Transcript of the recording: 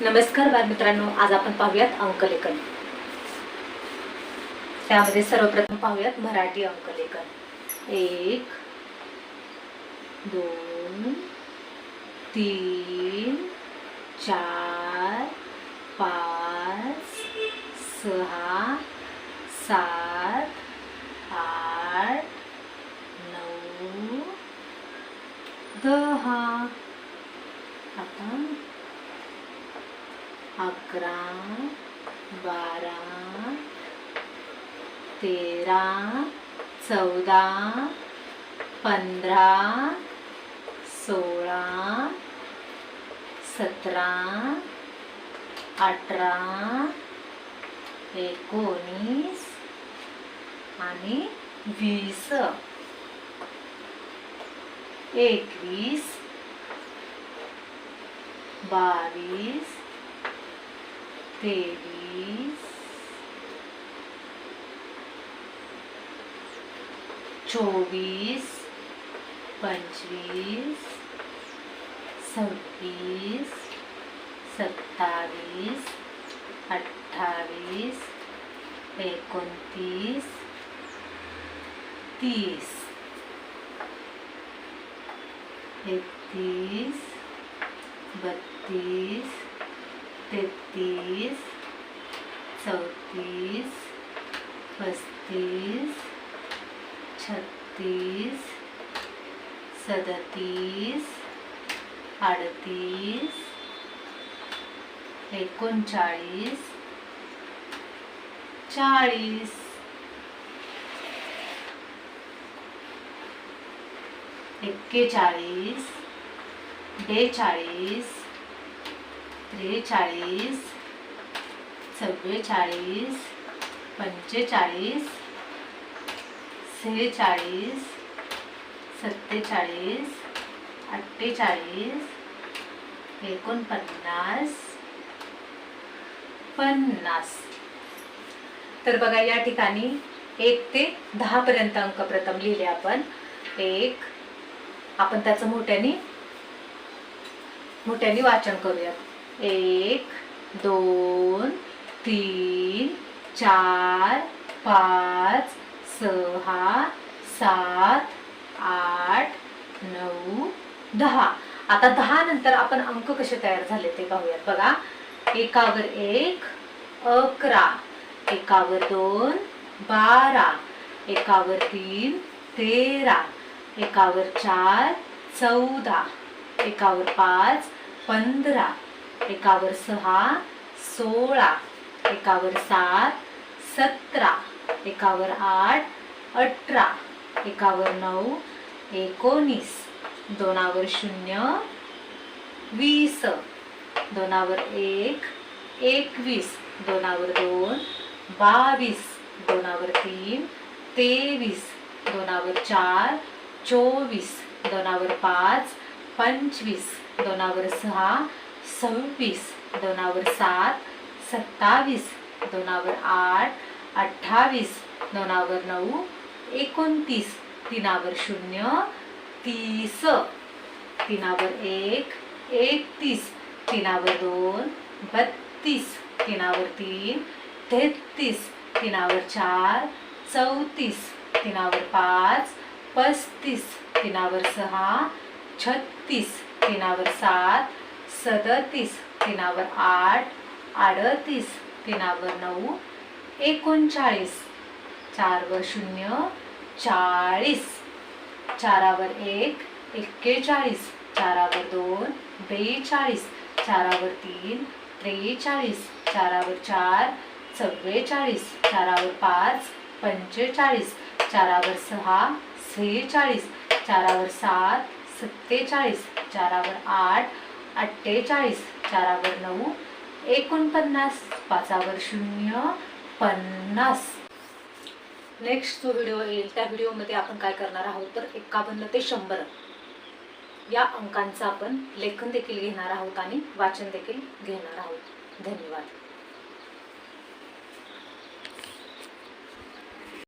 नमस्कार बालमित्रांनो आज आपण पाहूयात अंकलेखन. त्यामध्ये सर्वप्रथम पाहूयात मराठी अंकलेखन. एक दोन तीन चार पाच सहा सात आठ नऊ दहा. आता अकरा बारा तेरा चौदा पंधरा सोळा सतरा अठरा एकोणीस आणि वीस. एकवीस बावीस तेवीस चोवीस पंचवीस सव्वीस सत्तावीस अठ्ठावीस एकोणतीस तीस एकतीस बत्तीस तेहतीस चौतीस पस्तीस छत्तीस सदतीस अडतीस एकोणचाळीस चाळीस. एक्केचाळीस बेचाळीस त्रेचाळीस चव्वेचाळीस पंचेचाळीस सेहेचाळीस सत्तेचाळीस अठ्ठेचाळीस एकोणपन्नास पन्नास. तर बघा या ठिकाणी एक ते दहा पर्यंत अंक प्रथम लिहिले आपण. एक आपण त्याचं मोठ्याने मोठ्याने वाचन करूया एक दोन तीन चार पाच सहा सात आठ नऊ दहा. आता दहा नंतर आपण अंक कसे तयार झाले ते पाहूयात. बघा. एकावर एक अकरा. एकावर दोन बारा. एकावर तीन तेरा. एकावर चार चौदा. एकावर पाच पंधरा. एकावर सहा सोळा. एकावर सात सतरा. एकावर आठ अठरा. एकावर नऊ एकोणीस. दोनावर शून्य वीस. दोनावर एक एकवीस. दोनावर दोन बावीस. दोनावर तीन तेवीस. दोनावर चार चोवीस. दोनावर पाच पंचवीस. दोनावर सहा सव्वीस दोनावर सात सत्तावीस दोनावर आठ अठ्ठावीस दोनावर नऊ एकोणतीस तीनावर शून्य तीस तीनावर एक एकतीस तीनावर दोन बत्तीस तीनावर तीन तेहतीस तीनावर चार चौतीस तीनावर पाच पस्तीस तीनावर सहा छत्तीस तीनावर सात सदतीस तीनावर आठ अडतीस तीनावर नऊ एकोणचाळीस चारवर शून्य चाळीस चारावर एक एक्केचाळीस चारावर दोन बेचाळीस चारावर तीन त्रेचाळीस चारावर चार चव्वेचाळीस चारावर पाच पंचेचाळीस चारावर सहा सेहेचाळीस चारावर सात सत्तेचाळीस चारावर आठ अठ्ठेचाळीस चारावर नऊ एकोणपन्नास पाचावर शून्य पन्नास. नेक्स्ट जो व्हिडिओ येईल त्या व्हिडिओमध्ये आपण काय करणार आहोत? तर एकावन्न ते शंभर. या अंकांचं आपण लेखन देखील घेणार आहोत आणि वाचन देखील घेणार आहोत. धन्यवाद.